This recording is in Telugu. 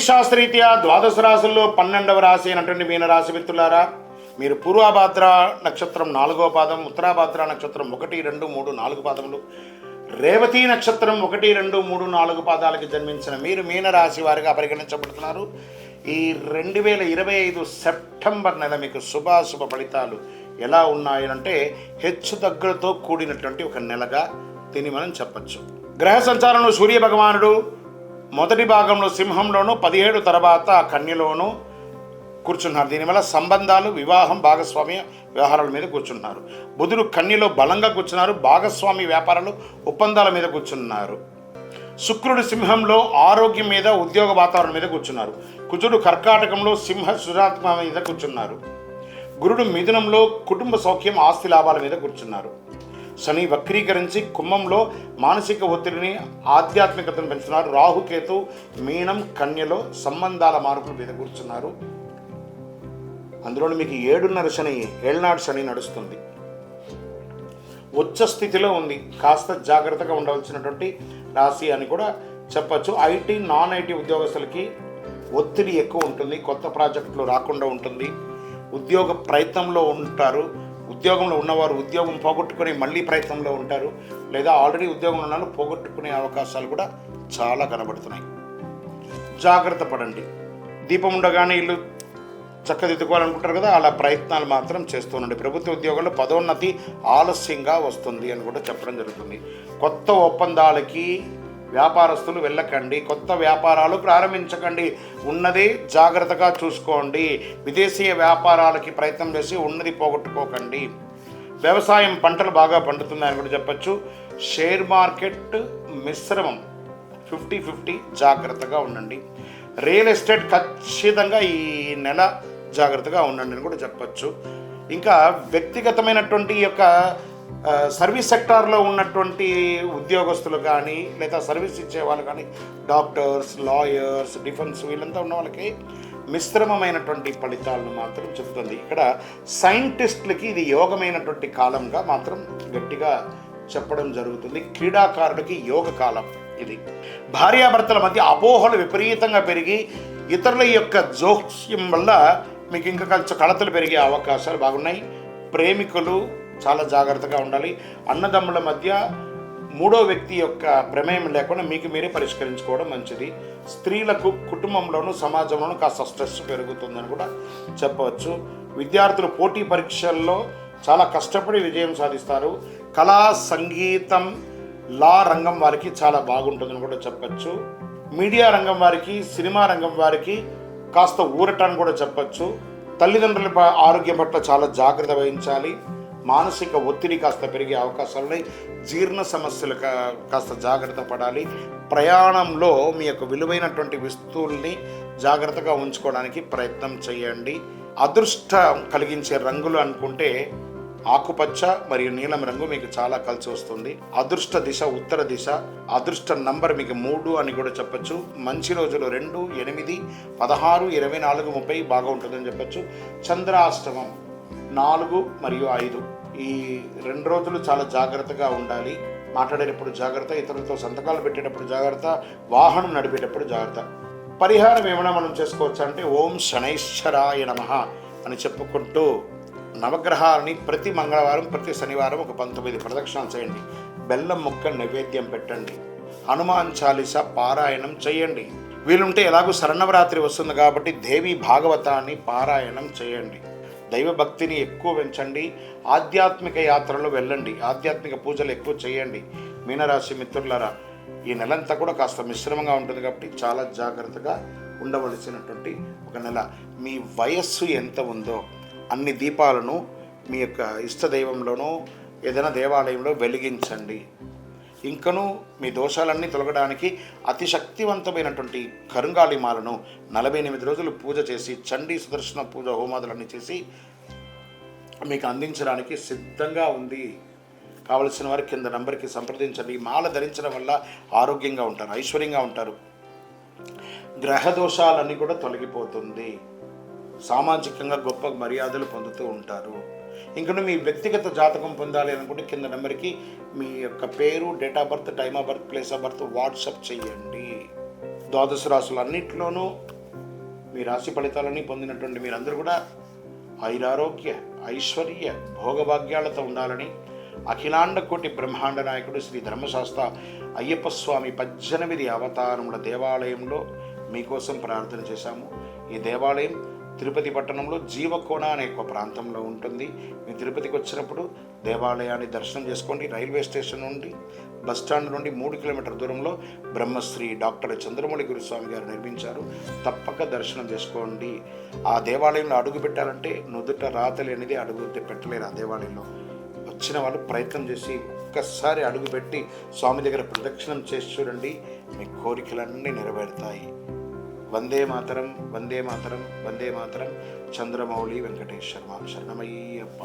జ్యోతిషాస్త్రీత్యా ద్వాదశ రాశుల్లో పన్నెండవ రాశి అయినటువంటి మీనరాశి మిత్రులారా మీరు పూర్వభాద్ర నక్షత్రం నాలుగో పాదం ఉత్తరాభాద్ర నక్షత్రం ఒకటి రెండు మూడు నాలుగు పాదములు రేవతి నక్షత్రం ఒకటి రెండు మూడు నాలుగు పాదాలకి జన్మించిన మీరు మీనరాశి వారిగా పరిగణించబడుతున్నారు. ఈ రెండు వేల ఇరవై ఐదు సెప్టెంబర్ నెల మీకు శుభాశుభ ఫలితాలు ఎలా ఉన్నాయనంటే హెచ్చు దగ్గరతో కూడినటువంటి ఒక నెలగా దీన్ని మనం చెప్పచ్చు. గ్రహ సంచారంలో సూర్య భగవానుడు మొదటి భాగంలో సింహంలోను పదిహేడు తర్వాత కన్యలోను కూర్చున్నారు. దీనివల్ల సంబంధాలు వివాహం భాగస్వామ్య వ్యవహారాల మీద కూర్చున్నారు. బుధుడు కన్యలో బలంగా కూర్చున్నారు భాగస్వామి వ్యాపారాలు ఒప్పందాల మీద కూర్చున్నారు. శుక్రుడు సింహంలో ఆరోగ్యం మీద ఉద్యోగ వాతావరణం మీద కూర్చున్నారు. కుజుడు కర్కాటకంలో సింహ సృజాత్మ మీద కూర్చున్నారు. గురుడు మిథునంలో కుటుంబ సౌఖ్యం ఆస్తి లాభాల మీద కూర్చున్నారు. శని వక్రీకరించి కుంభంలో మానసిక ఒత్తిడిని ఆధ్యాత్మికతను పెంచుతున్నారు. రాహుకేతు మీనం కన్యలో సంబంధాల మార్పుల మీద కూర్చున్నారు. అందులో మీకు ఏడున్నర శని ఏళ్ళనాడు శని నడుస్తుంది. ఉచ్చ స్థితిలో ఉంది. కాస్త జాగ్రత్తగా ఉండవలసినటువంటి రాశి అని కూడా చెప్పచ్చు. ఐటీ నాన్ ఐటీ ఉద్యోగస్తులకి ఒత్తిడి ఎక్కువ ఉంటుంది. కొత్త ప్రాజెక్టులు రాకుండా ఉంటుంది. ఉద్యోగ ప్రయత్నంలో ఉంటారు. ఉద్యోగంలో ఉన్నవారు ఉద్యోగం పోగొట్టుకుని మళ్ళీ ప్రయత్నంలో ఉంటారు. లేదా ఆల్రెడీ ఉద్యోగంలో ఉన్న వాళ్ళు పోగొట్టుకునే అవకాశాలు కూడా చాలా కనబడుతున్నాయి. జాగ్రత్త పడండి. దీపం ఉండగానే ఇల్లు చక్కదిద్దుకోవాలనుకుంటారు కదా అలా ప్రయత్నాలు మాత్రం చేస్తుండండి ప్రభుత్వ ఉద్యోగంలో పదోన్నతి ఆలస్యంగా వస్తుంది అని కూడా చెప్పడం జరుగుతుంది. కొత్త ఒప్పందాలకి వ్యాపారస్తులు వెళ్ళకండి కొత్త వ్యాపారాలు ప్రారంభించకండి. ఉన్నది జాగ్రత్తగా చూసుకోండి. విదేశీయ వ్యాపారాలకి ప్రయత్నం చేసి ఉన్నది పోగొట్టుకోకండి. వ్యవసాయం పంటలు బాగా పండుతున్నాయని కూడా చెప్పచ్చు. షేర్ మార్కెట్ మిశ్రమం. ఫిఫ్టీ ఫిఫ్టీ జాగ్రత్తగా ఉండండి. రియల్ ఎస్టేట్ ఖచ్చితంగా ఈ నెల జాగ్రత్తగా ఉండండి అని కూడా చెప్పచ్చు. ఇంకా వ్యక్తిగతమైనటువంటి యొక్క సర్వీస్ సెక్టార్లో ఉన్నటువంటి ఉద్యోగస్తులు కానీ లేదా సర్వీస్ ఇచ్చే వాళ్ళు కానీ డాక్టర్స్ లాయర్స్ డిఫెన్స్ వీళ్ళంతా ఉన్న వాళ్ళకి మిశ్రమమైనటువంటి ఫలితాలను మాత్రం చెప్తుంది. ఇక్కడ సైంటిస్టులకి ఇది యోగమైనటువంటి కాలంగా మాత్రం గట్టిగా చెప్పడం జరుగుతుంది. క్రీడాకారుడికి యోగ కాలం ఇది. భార్యాభర్తల మధ్య అపోహలు విపరీతంగా పెరిగి ఇతరుల యొక్క జోక్యం వల్ల మీకు ఇంకా కొంచెం కడతలు పెరిగే అవకాశాలు బాగున్నాయి. ప్రేమికులు చాలా జాగ్రత్తగా ఉండాలి. అన్నదమ్ముల మధ్య మూడో వ్యక్తి యొక్క ప్రమేయం లేకుండా మీకు మీరే పరిష్కరించుకోవడం మంచిది. స్త్రీలకు కుటుంబంలోనూ సమాజంలోనూ కాస్త స్ట్రెస్ పెరుగుతుందని కూడా చెప్పవచ్చు. విద్యార్థులు పోటీ పరీక్షల్లో చాలా కష్టపడి విజయం సాధిస్తారు. కళా సంగీతం లా రంగం వారికి చాలా బాగుంటుందని కూడా చెప్పచ్చు. మీడియా రంగం వారికి సినిమా రంగం వారికి కాస్త ఊరటాన్ని కూడా చెప్పచ్చు. తల్లిదండ్రుల ఆరోగ్యం పట్ల చాలా జాగ్రత్త వహించాలి. మానసిక ఒత్తిడి కాస్త పెరిగే అవకాశాలు ఉన్నాయి. జీర్ణ సమస్యలు కా- కాస్త జాగ్రత్త పడాలి. ప్రయాణంలో మీ యొక్క విలువైనటువంటి వస్తువుల్ని జాగ్రత్తగా ఉంచుకోవడానికి ప్రయత్నం చేయండి. అదృష్టం కలిగించే రంగులు అనుకుంటే ఆకుపచ్చ మరియు నీలం రంగు మీకు చాలా కలిసి వస్తుంది. అదృష్ట దిశ ఉత్తర దిశ అదృష్ట నంబర్ మీకు మూడు అని కూడా చెప్పచ్చు. మంచి రోజులు రెండు ఎనిమిది పదహారు ఇరవై నాలుగు ముప్పై బాగా ఉంటుందని చెప్పచ్చు. చంద్రాష్టమం నాలుగు మరియు ఐదు. ఈ రెండు రోజులు చాలా జాగ్రత్తగా ఉండాలి. మాట్లాడేటప్పుడు జాగ్రత్త ఇతరులతో సంతకాలు పెట్టేటప్పుడు జాగ్రత్త వాహనం నడిపేటప్పుడు జాగ్రత్త. పరిహారం ఏమైనా మనం చేసుకోవచ్చు అంటే ఓం శనైశ్వరాయ నమ అని చెప్పుకుంటూ నవగ్రహాలని ప్రతి మంగళవారం ప్రతి శనివారం ఒక పంతొమ్మిది ప్రదక్షిణాలు చేయండి. బెల్లం ముక్క నైవేద్యం పెట్టండి. హనుమాన్ చాలీస పారాయణం చేయండి. వీలుంటే ఎలాగో శరణవరాత్రి వస్తుంది కాబట్టి దేవి భాగవతాన్ని పారాయణం చేయండి. దైవభక్తిని ఎక్కువ పెంచండి. ఆధ్యాత్మిక యాత్రలో వెళ్ళండి. ఆధ్యాత్మిక పూజలు ఎక్కువ చేయండి. మీనరాశి మిత్రులారా ఈ నెలంతా కూడా కాస్త మిశ్రమంగా ఉంటుంది కాబట్టి చాలా జాగ్రత్తగా ఉండవలసినటువంటి ఒక నెల. మీ వయస్సు ఎంత ఉందో అన్ని దీపాలను మీ యొక్క ఇష్ట దైవంలోనూ ఏదైనా దేవాలయంలో వెలిగించండి. ఇంకనూ మీ దోషాలన్నీ తొలగడానికి అతి శక్తివంతమైనటువంటి కరుంగాళిమాలను నలభై ఎనిమిది రోజులు పూజ చేసి చండీ సుదర్శన పూజ హోమాదులన్నీ చేసి మీకు అందించడానికి సిద్ధంగా ఉంది. కావలసిన వారి కింద నంబర్కి సంప్రదించండి. ఈ మాల ధరించడం వల్ల ఆరోగ్యంగా ఉంటారు ఐశ్వర్యంగా ఉంటారు. గ్రహ దోషాలన్నీ కూడా తొలగిపోతుంది. సామాజికంగా గొప్ప మర్యాదలు పొందుతూ ఉంటారు. ఇంకా మీ వ్యక్తిగత జాతకం పొందాలి అనుకుంటే కింద నెంబర్కి మీ యొక్క పేరు date of birth time of birth place of birth WhatsApp చేయండి. ద్వాదశ రాసులన్నింటిలోనూ మీ రాశి ఫలితాలని పొందినటువంటి మీరందరూ కూడా ఐరారోగ్య ఐశ్వర్య భోగభాగ్యాలతో ఉండాలని అఖిలాండ కోటి బ్రహ్మాండ నాయకుడు శ్రీ ధర్మశాస్త్ర అయ్యప్ప స్వామి పద్దెనిమిది అవతారముల దేవాలయంలో మీకోసం ప్రార్థన చేశాము. ఈ దేవాలయం తిరుపతి పట్టణంలో జీవకోణ అనే ఒక ప్రాంతంలో ఉంటుంది. మీరు తిరుపతికి వచ్చినప్పుడు దేవాలయాన్ని దర్శనం చేసుకోండి. రైల్వే స్టేషన్ నుండి బస్ స్టాండ్ నుండి మూడు కిలోమీటర్ దూరంలో బ్రహ్మశ్రీ డాక్టర్ చంద్రమౌళి గురుస్వామి గారు నిర్మించారు. తప్పక దర్శనం చేసుకోండి. ఆ దేవాలయంలో అడుగు పెట్టాలంటే నుదుట రాత అనేది అడుగు పెట్టలేరు. ఆ దేవాలయంలో వచ్చిన వాళ్ళు ప్రయత్నం చేసి ఒక్కసారి అడుగుపెట్టి స్వామి దగ్గర ప్రదక్షిణం చేసి చూడండి. మీ కోరికలన్నీ నెరవేరుతాయి. వందే మాతరం వందే మాతరం వందే మాతరం చంద్రమౌళి వెంకటేష్ శర్మ శరణమయ్యప్ప